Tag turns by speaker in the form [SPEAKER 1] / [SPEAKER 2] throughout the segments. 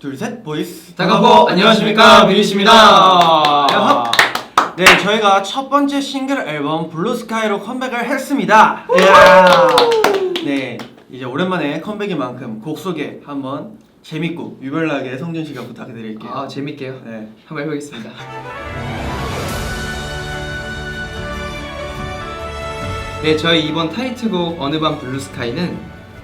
[SPEAKER 1] 둘, 셋, 보이스.
[SPEAKER 2] 다가보 안녕하십니까 미리씨입니다.
[SPEAKER 1] 네, 저희가 첫 번째 싱글 앨범 블루스카이로 컴백을 했습니다. 이야. 네, 이제 오랜만에 컴백인 만큼 곡 소개 한번 재밌고 유별나게 성준 씨가 부탁드릴게요.
[SPEAKER 2] 아 재밌게요.
[SPEAKER 1] 네.
[SPEAKER 2] 한번 해보겠습니다. 네, 저희 이번 타이틀곡 어느 밤 블루스카이는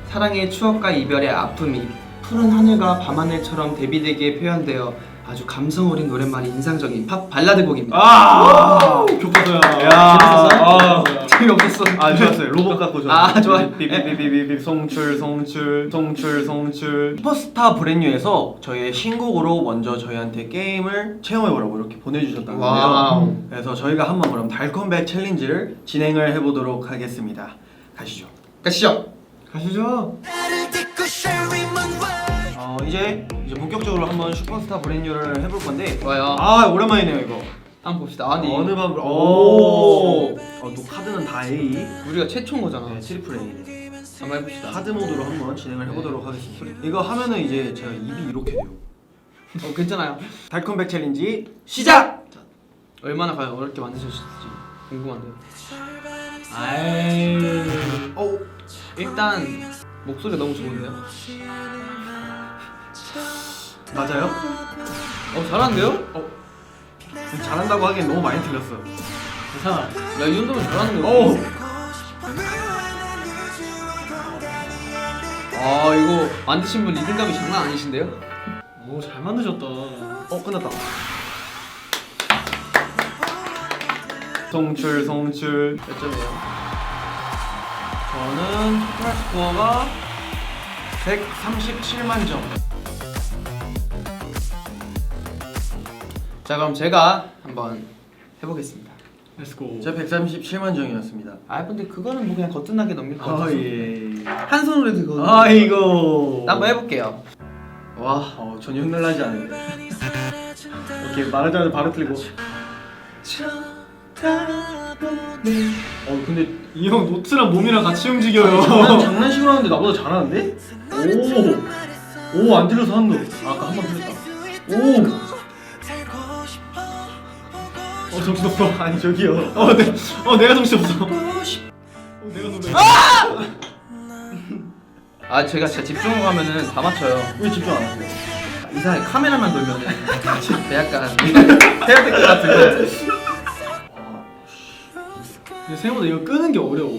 [SPEAKER 2] 사랑의 추억과 이별의 아픔이 푸른 하늘과 밤하늘처럼 대비되게 표현되어 아주 감성 어린 노랫말이 인상적인 팝 발라드 곡입니다.
[SPEAKER 1] 아,
[SPEAKER 3] 교과서야.
[SPEAKER 1] 야,
[SPEAKER 2] 재밌었어요?
[SPEAKER 1] 아,
[SPEAKER 2] 재미없었어.
[SPEAKER 1] 아 좋았어요. 로봇 같고 좋았어요.
[SPEAKER 2] 아, 좋아요.
[SPEAKER 1] 비비비비비 송출 송출 송출 송출. 슈퍼스타 브랜뉴에서 저희의 신곡으로 먼저 저희한테 게임을 체험해보라고 이렇게 보내주셨다는데요. 그래서 저희가 한번 그럼 달컴백 챌린지를 진행을 해보도록 하겠습니다. 가시죠.
[SPEAKER 2] 가시죠.
[SPEAKER 3] 가시죠.
[SPEAKER 1] 어 이제 이제 본격적으로 한번 슈퍼스타 브랜뉴를 해볼 건데.
[SPEAKER 2] 좋아요.
[SPEAKER 1] 아 오랜만이네요 이거.
[SPEAKER 2] 한번 봅시다. 아니
[SPEAKER 1] 어느 밤
[SPEAKER 2] 오.
[SPEAKER 1] 오. 어, 또 카드는 다 A.
[SPEAKER 2] 우리가 최초인 거잖아.
[SPEAKER 1] 네, 트리플 A.
[SPEAKER 2] 한번 해봅시다.
[SPEAKER 1] 하드 모드로 한번 진행을 해보도록 하겠습니다. 이거 하면은 이제 제가 입이 이렇게 돼요.
[SPEAKER 2] 어 괜찮아요.
[SPEAKER 1] 달콤백 챌린지 시작!
[SPEAKER 2] 얼마나 과연 어렵게 만드셨을지 궁금한데요.
[SPEAKER 3] 아이.
[SPEAKER 1] 어,
[SPEAKER 2] 일단 목소리 너무 좋은데요?
[SPEAKER 1] 맞아요?
[SPEAKER 2] 어 잘하는데요?
[SPEAKER 1] 어, 잘한다고 하기엔 너무 많이 틀렸어.
[SPEAKER 3] 괜찮아.
[SPEAKER 2] 야이 정도면 잘하는 거.
[SPEAKER 1] 오,
[SPEAKER 2] 아 이거 만드신 분 리듬감이 장난 아니신데요?
[SPEAKER 3] 오, 잘 만드셨다.
[SPEAKER 1] 어 끝났다. 송출, 송출.
[SPEAKER 2] 몇 점이에요?
[SPEAKER 1] 저는 토탈 스코어가 137만 점.
[SPEAKER 2] 자 그럼 제가 한번 해보겠습니다.
[SPEAKER 3] 렛츠고.
[SPEAKER 1] 제가 137만 점이었습니다.
[SPEAKER 2] 아 근데 그거는 뭐 그냥 거뜬하게 넘길
[SPEAKER 1] 것아
[SPEAKER 2] 같아서
[SPEAKER 1] 예.
[SPEAKER 2] 한 손으로 해도 그거.
[SPEAKER 1] 아이고.
[SPEAKER 2] 나 한번 해볼게요. 와.
[SPEAKER 1] 어 전혀 흥날나지 않은데. 오케이 말하자마자 바로 틀리고. 어 근데
[SPEAKER 3] 이 형 노트랑 몸이랑 같이 움직여요.
[SPEAKER 1] 장난 장난식으로 하는데 나보다 잘하는데? 오, 오 안 들려서 한 거. 아, 아까 한번 틀렸다. 오,
[SPEAKER 3] 어, 정신없어.
[SPEAKER 1] 아니 저기요.
[SPEAKER 3] 어, 내, 어, 내가 정신없어. 어, 내가 노래.
[SPEAKER 2] 아 제가 진짜 집중하고 하면은 다 맞춰요.
[SPEAKER 1] 왜 집중 안 하세요?
[SPEAKER 2] 이상하게 카메라만 돌면은 약간 해야 될것 같은데.
[SPEAKER 3] 근데 생각보다 이거 끄는 게 어려워.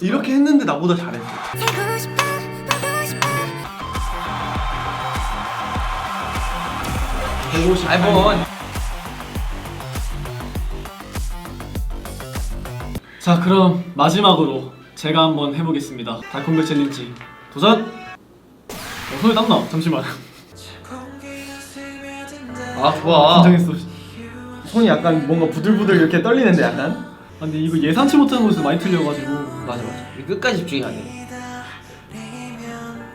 [SPEAKER 1] 이렇게 했는데 나보다 잘했어.
[SPEAKER 2] 아이 뭐
[SPEAKER 3] 자, 그럼 마지막으로 제가 한번 해보겠습니다. 달콤백 챌린지 도전. 어, 손에 땀나. 잠시만.
[SPEAKER 2] 아 좋아.
[SPEAKER 3] 긴장했어.
[SPEAKER 1] 손이 약간 뭔가 부들부들 이렇게 떨리는데 약간.
[SPEAKER 3] 아, 근데 이거 예상치 못한 곳에서 많이 틀려가지고.
[SPEAKER 2] 맞아 맞아. 우리 끝까지 집중해야 돼.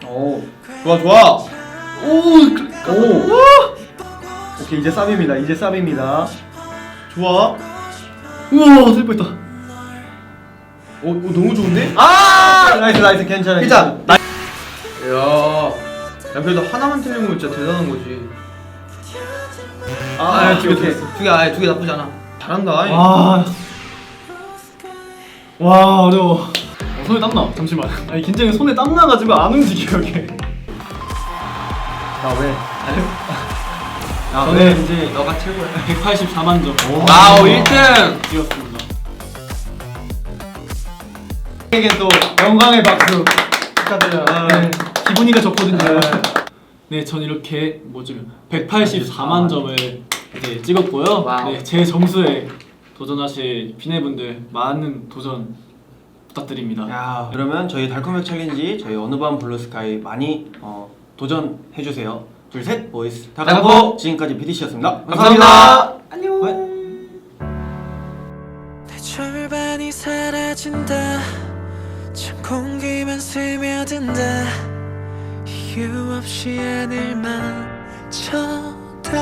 [SPEAKER 1] 오, 좋아 좋아. 오, 오. 오케이 이제 쌉입니다. 이제 쌉입니다. 좋아.
[SPEAKER 3] 우와, 슬 뻔했다.
[SPEAKER 1] 오, 오 너무 좋은데? 아, 나이스 나이스 괜찮아.
[SPEAKER 2] 괜찮아. 야, 야 그래도 하나만 틀린 건 진짜 대단한 거지.
[SPEAKER 1] 아,
[SPEAKER 3] 두개
[SPEAKER 1] 오케이.
[SPEAKER 3] 틀렸어.
[SPEAKER 2] 두개 아예 두개 나쁘지 않아. 잘한다.
[SPEAKER 3] 와. 와, 어려워. 어, 손에 땀 나. 잠시만. 아니, 긴장해. 손에 땀 나가지고 안 움직여, 이게.
[SPEAKER 1] 나 왜? 아,
[SPEAKER 3] 저는
[SPEAKER 1] 왜?
[SPEAKER 3] 이제
[SPEAKER 2] 너가 최고야.
[SPEAKER 3] 184만 점.
[SPEAKER 2] 와우 1등.
[SPEAKER 3] 뛰었습니다.
[SPEAKER 1] 에게 또 영광의 박수 축하드려요.
[SPEAKER 3] 네, 기분이가 좋거든요.
[SPEAKER 1] 네.
[SPEAKER 3] 네, 전 이렇게 뭐지 184만 점을 이제 찍었고요.
[SPEAKER 2] 와우.
[SPEAKER 3] 네, 제 점수에 도전하실 비네분들 많은 도전 부탁드립니다.
[SPEAKER 1] 야, 그러면 저희 달콤백 챌린지 저희 어느 밤 블루스카이 많이 어, 도전해 주세요. 둘 셋 보이스
[SPEAKER 2] 다가보.
[SPEAKER 1] 지금까지 PD씨였습니다.
[SPEAKER 2] 감사합니다.
[SPEAKER 1] 안녕.
[SPEAKER 4] 내 절반이 사라진다 찬 공기만 스며든다 이유 없이 하늘만 쳐다보네